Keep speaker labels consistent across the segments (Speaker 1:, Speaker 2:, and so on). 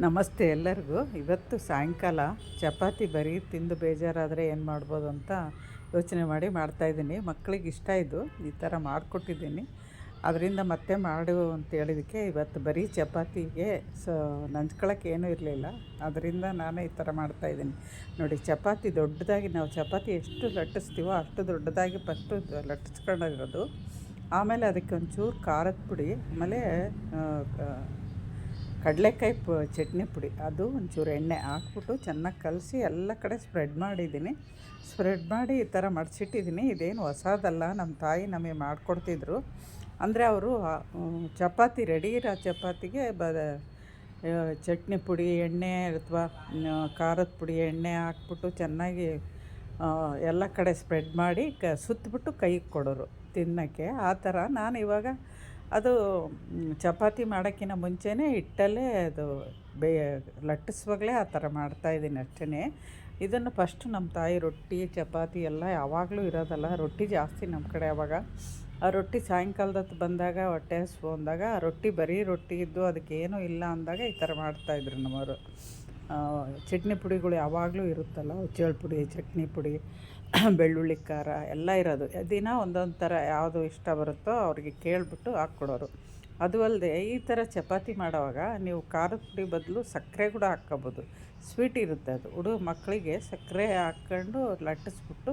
Speaker 1: ನಮಸ್ತೆ ಎಲ್ಲರಿಗೂ. ಇವತ್ತು ಸಾಯಂಕಾಲ ಚಪಾತಿ ಬರೀ ತಿಂದು ಬೇಜಾರಾದರೆ ಏನು ಮಾಡ್ಬೋದು ಅಂತ ಯೋಚನೆ ಮಾಡಿ ಮಾಡ್ತಾಯಿದ್ದೀನಿ ಮಕ್ಕಳಿಗೆ ಇಷ್ಟ ಇದು, ಈ ಥರ ಮಾಡಿಕೊಟ್ಟಿದ್ದೀನಿ. ಅದರಿಂದ ಮತ್ತೆ ಮಾಡು ಅಂತ ಹೇಳಿದಕ್ಕೆ ಇವತ್ತು ಬರೀ ಚಪಾತಿಗೆ ಸೊ, ನಂಚ್ಕೊಳಕ್ಕೆ ಏನೂ ಇರಲಿಲ್ಲ. ಅದರಿಂದ ನಾನೇ ಈ ಥರ ಮಾಡ್ತಾಯಿದ್ದೀನಿ ನೋಡಿ, ಚಪಾತಿ ದೊಡ್ಡದಾಗಿ ನಾವು ಚಪಾತಿ ಎಷ್ಟು ಲಟ್ಟಿಸ್ತೀವೋ ಅಷ್ಟು ದೊಡ್ಡದಾಗಿ ಫಸ್ಟು ಲಟ್ಟಿಸ್ಕೊಂಡಿರೋದು. ಆಮೇಲೆ ಅದಕ್ಕೆ ಒಂಚೂರು ಖಾರದ ಪುಡಿ, ಆಮೇಲೆ ಕಡಲೆಕಾಯಿ ಪ, ಚಟ್ನಿ ಪುಡಿ. ಅದು ಒಂಚೂರು ಎಣ್ಣೆ ಹಾಕ್ಬಿಟ್ಟು ಚೆನ್ನಾಗಿ ಕಲಸಿ ಎಲ್ಲ ಕಡೆ ಸ್ಪ್ರೆಡ್ ಮಾಡಿದ್ದೀನಿ. ಸ್ಪ್ರೆಡ್ ಮಾಡಿ ಈ ಥರ ಮಡಿಸಿಟ್ಟಿದ್ದೀನಿ ಇದೇನು ಹೊಸದಲ್ಲ, ನಮ್ಮ ತಾಯಿ ನಮಗೆ ಮಾಡಿಕೊಡ್ತಿದ್ರು. ಅಂದರೆ ಅವರು ಚಪಾತಿ, ರೆಡಿ ಇರೋ ಚಪಾತಿಗೆ ಬ ಚಟ್ನಿ ಪುಡಿ, ಎಣ್ಣೆ ಅಥವಾ ಖಾರದ ಪುಡಿ, ಎಣ್ಣೆ ಹಾಕ್ಬಿಟ್ಟು ಚೆನ್ನಾಗಿ ಎಲ್ಲ ಕಡೆ ಸ್ಪ್ರೆಡ್ ಮಾಡಿ ಕ ಸುತ್ತಬಿಟ್ಟು ಕೈಗೆ ಕೊಡೋರು ತಿನ್ನೋಕ್ಕೆ. ಆ ಥರ ನಾನು ಇವಾಗ ಅದು ಚಪಾತಿ ಮಾಡೋಕ್ಕಿಂತ ಮುಂಚೆನೇ ಹಿಟ್ಟಲ್ಲೇ ಅದು ಬೇ, ಲಟ್ಟಿಸುವಾಗಲೇ ಆ ಥರ ಮಾಡ್ತಾಯಿದ್ದೀನಿ ಅಷ್ಟೇ ಇದನ್ನು ಫಸ್ಟು ನಮ್ಮ ತಾಯಿ ರೊಟ್ಟಿ, ಚಪಾತಿ ಎಲ್ಲ ಯಾವಾಗಲೂ ಇರೋದಲ್ಲ, ರೊಟ್ಟಿ ಜಾಸ್ತಿ ನಮ್ಮ ಕಡೆ ಅವಾಗ. ಆ ರೊಟ್ಟಿ ಸಾಯಂಕಾಲದ ಹೊತ್ತು ಬಂದಾಗ, ಹೊಟ್ಟೆ ಹಸ್ವು ಅಂದಾಗ, ಆ ರೊಟ್ಟಿ ಬರೀ ರೊಟ್ಟಿ ಇದ್ದು ಅದಕ್ಕೇನೂ ಇಲ್ಲ ಅಂದಾಗ ಈ ಥರ ಮಾಡ್ತಾಯಿದ್ರು ನಮ್ಮವರು. ಚಟ್ನಿ ಪುಡಿಗಳು ಯಾವಾಗಲೂ ಇರುತ್ತಲ್ಲ, ಹುಚ್ಚೆಳ್ ಪುಡಿ, ಚಟ್ನಿ ಪುಡಿ, ಬೆಳ್ಳುಳ್ಳಿ ಖಾರ ಎಲ್ಲ ಇರೋದು. ದಿನ ಒಂದೊಂದು ಥರ ಯಾವುದು ಇಷ್ಟ ಬರುತ್ತೋ ಅವ್ರಿಗೆ ಕೇಳಿಬಿಟ್ಟು ಹಾಕ್ಕೊಡೋರು. ಅದು ಅಲ್ಲದೆ ಈ ಥರ ಚಪಾತಿ ಮಾಡೋವಾಗ ನೀವು ಖಾರದ ಪುಡಿ ಬದಲು ಸಕ್ಕರೆ ಕೂಡ ಹಾಕ್ಕೋಬೋದು. ಸ್ವೀಟ್ ಇರುತ್ತೆ ಅದು. ಹುಡುಗ ಮಕ್ಕಳಿಗೆ ಸಕ್ಕರೆ ಹಾಕ್ಕೊಂಡು ಲಟ್ಟಿಸ್ಬಿಟ್ಟು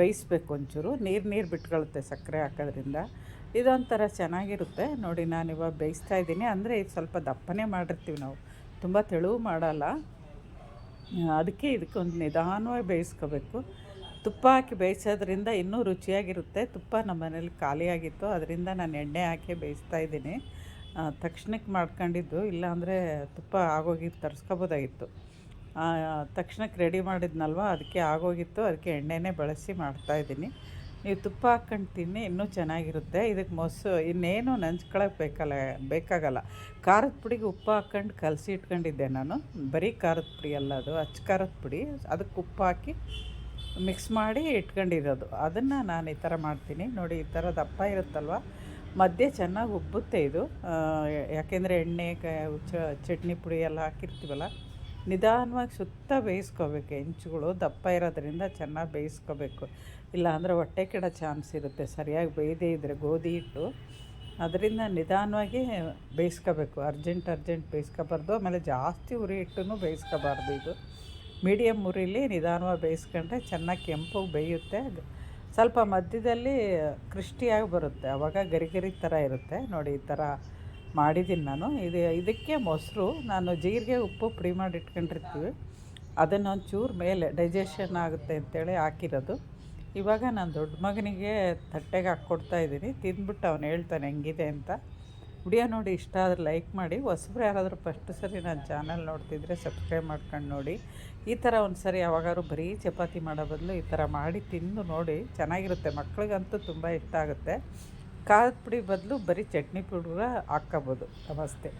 Speaker 1: ಬೇಯಿಸ್ಬೇಕು ಒಂಚೂರು. ನೀರು ನೀರು ಬಿಟ್ಕೊಳ್ಳುತ್ತೆ ಸಕ್ಕರೆ ಹಾಕೋದ್ರಿಂದ. ಇದೊಂಥರ ಚೆನ್ನಾಗಿರುತ್ತೆ. ನೋಡಿ ನಾನು ಇವಾಗ ಬೇಯಿಸ್ತಾ ಇದ್ದೀನಿ. ಅಂದರೆ ಇದು ಸ್ವಲ್ಪ ದಪ್ಪನೇ ಮಾಡಿರ್ತೀವಿ ನಾವು. ತುಂಬ ತೆಳುವು ಮಾಡಲ್ಲ. ಅದಕ್ಕೆ ಇದಕ್ಕೆ ಒಂದು ನಿಧಾನವಾಗಿ ಬೇಯಿಸ್ಕೋಬೇಕು. ತುಪ್ಪ ಹಾಕಿ ಬೇಯಿಸೋದ್ರಿಂದ ಇನ್ನೂ ರುಚಿಯಾಗಿರುತ್ತೆ. ತುಪ್ಪ ನಮ್ಮ ಮನೇಲಿ ಖಾಲಿಯಾಗಿತ್ತು. ಅದರಿಂದ ನಾನು ಎಣ್ಣೆ ಹಾಕಿ ಬೇಯಿಸ್ತಾ ಇದ್ದೀನಿ. ತಕ್ಷಣಕ್ಕೆ ಮಾಡ್ಕೊಂಡಿದ್ದು, ಇಲ್ಲಾಂದರೆ ತುಪ್ಪ ಆಗೋಗಿ ತರಿಸ್ಕೋಬೋದಾಗಿತ್ತು. ತಕ್ಷಣಕ್ಕೆ ರೆಡಿ ಮಾಡಿದ್ನಲ್ವ, ಅದಕ್ಕೆ ಆಗೋಗಿತ್ತು. ಅದಕ್ಕೆ ಎಣ್ಣೆನೇ ಬಳಸಿ ಮಾಡ್ತಾಯಿದ್ದೀನಿ ನೀವು ತುಪ್ಪ ಹಾಕ್ಕೊಂಡು ತಿನ್ನಿ ಇನ್ನೂ ಚೆನ್ನಾಗಿರುತ್ತೆ. ಇದಕ್ಕೆ ಮೊಸರು, ಇನ್ನೇನು ನಂಚ್ಕೊಳಕ್ಕೆ ಬೇಕಲ್ಲ, ಬೇಕಾಗಲ್ಲ. ಖಾರದ ಪುಡಿಗೆ ಉಪ್ಪು ಹಾಕ್ಕೊಂಡು ಕಲಸಿ ಇಟ್ಕೊಂಡಿದ್ದೆ ನಾನು. ಬರೀ ಖಾರದ ಪುಡಿ ಅಲ್ಲ ಅದು, ಅಚ್ಚ ಖಾರದ ಪುಡಿ. ಅದಕ್ಕೆ ಉಪ್ಪು ಹಾಕಿ ಮಿಕ್ಸ್ ಮಾಡಿ ಇಟ್ಕೊಂಡಿರೋದು. ಅದನ್ನು ನಾನು ಈ ಥರ ಮಾಡ್ತೀನಿ. ನೋಡಿ, ಈ ಥರ ದಪ್ಪ ಇರುತ್ತಲ್ವ? ಮಧ್ಯೆ ಚೆನ್ನಾಗಿ ಉಬ್ಬುತ್ತೆ ಇದು. ಯಾಕೆಂದರೆ ಎಣ್ಣೆ ಚಟ್ನಿ ಪುಡಿ ಎಲ್ಲ ಹಾಕಿರ್ತೀವಲ್ಲ? ನಿಧಾನವಾಗಿ ಸುತ್ತ ಬೇಯಿಸ್ಕೋಬೇಕು. ಹೆಂಚುಗಳು ದಪ್ಪ ಇರೋದ್ರಿಂದ ಚೆನ್ನಾಗಿ ಬೇಯಿಸ್ಕೋಬೇಕು. ಇಲ್ಲಾಂದರೆ ಹೊಟ್ಟೆ ಕೆಡ ಚಾನ್ಸ್ ಇರುತ್ತೆ. ಸರಿಯಾಗಿ ಬೇಯದೇ ಇದ್ದರೆ ಗೋಧಿ ಹಿಟ್ಟು. ಅದರಿಂದ ನಿಧಾನವಾಗಿ ಬೇಯಿಸ್ಕೋಬೇಕು. ಅರ್ಜೆಂಟ್ ಅರ್ಜೆಂಟ್ ಬೇಯಿಸ್ಕೋಬಾರ್ದು. ಆಮೇಲೆ ಜಾಸ್ತಿ ಉರಿ ಹಿಟ್ಟು ಬೇಯಿಸ್ಕೋಬಾರ್ದು ಇದು. ಮೀಡಿಯಮ್ ಉರಿಲಿ ನಿಧಾನವಾಗಿ ಬೇಯಿಸ್ಕೊಂಡ್ರೆ ಚೆನ್ನಾಗಿ ಕೆಂಪಗೆ ಬೇಯುತ್ತೆ. ಸ್ವಲ್ಪ ಮಧ್ಯದಲ್ಲಿ ಕ್ರಿಸ್ಟಿಯಾಗಿ ಬರುತ್ತೆ. ಆವಾಗ ಗರಿ ಗರಿ ಥರ ಇರುತ್ತೆ. ನೋಡಿ, ಈ ಥರ ಮಾಡಿದ್ದೀನಿ ನಾನು. ಇದು ಇದಕ್ಕೆ ಮೊಸರು, ನಾನು ಜೀರಿಗೆ ಉಪ್ಪು ಪುಡಿ ಮಾಡಿ ಇಟ್ಕೊಂಡಿರ್ತೀವಿ. ಅದನ್ನು ಒಂಚೂರು ಮೇಲೆ ಡೈಜೆಷನ್ ಆಗುತ್ತೆ ಅಂತೇಳಿ ಹಾಕಿರೋದು. ಇವಾಗ ನಾನು ದೊಡ್ಡ ಮಗನಿಗೆ ತಟ್ಟೆಗೆ ಹಾಕ್ಕೊಡ್ತಾ ಇದ್ದೀನಿ. ತಿಂದ್ಬಿಟ್ಟು ಅವನು ಹೇಳ್ತಾನೆ ಹೆಂಗಿದೆ ಅಂತ. ವಿಡಿಯೋ ನೋಡಿ, ಇಷ್ಟ ಆದರೆ ಲೈಕ್ ಮಾಡಿ. ಹೊಸಬ್ರು ಯಾರಾದರೂ ಫಸ್ಟ್ ಸರಿ ನನ್ನ ಚಾನಲ್ ನೋಡ್ತಿದ್ರೆ ಸಬ್ಸ್ಕ್ರೈಬ್ ಮಾಡ್ಕೊಂಡು ನೋಡಿ. ಈ ಥರ ಒಂದು ಸರಿ ಯಾವಾಗಾದ್ರು ಬರೀ ಚಪಾತಿ ಮಾಡೋ ಬದಲು ಈ ಥರ ಮಾಡಿ ತಿಂದು ನೋಡಿ. ಚೆನ್ನಾಗಿರುತ್ತೆ. ಮಕ್ಳಿಗಂತೂ ತುಂಬ ಇಷ್ಟ ಆಗುತ್ತೆ. ಖಾರದ ಪುಡಿ ಬದಲು ಬರೀ ಚಟ್ನಿ ಪುಡಿ ಹಾಕ್ಕೋಬೋದು. ನಮಸ್ತೆ.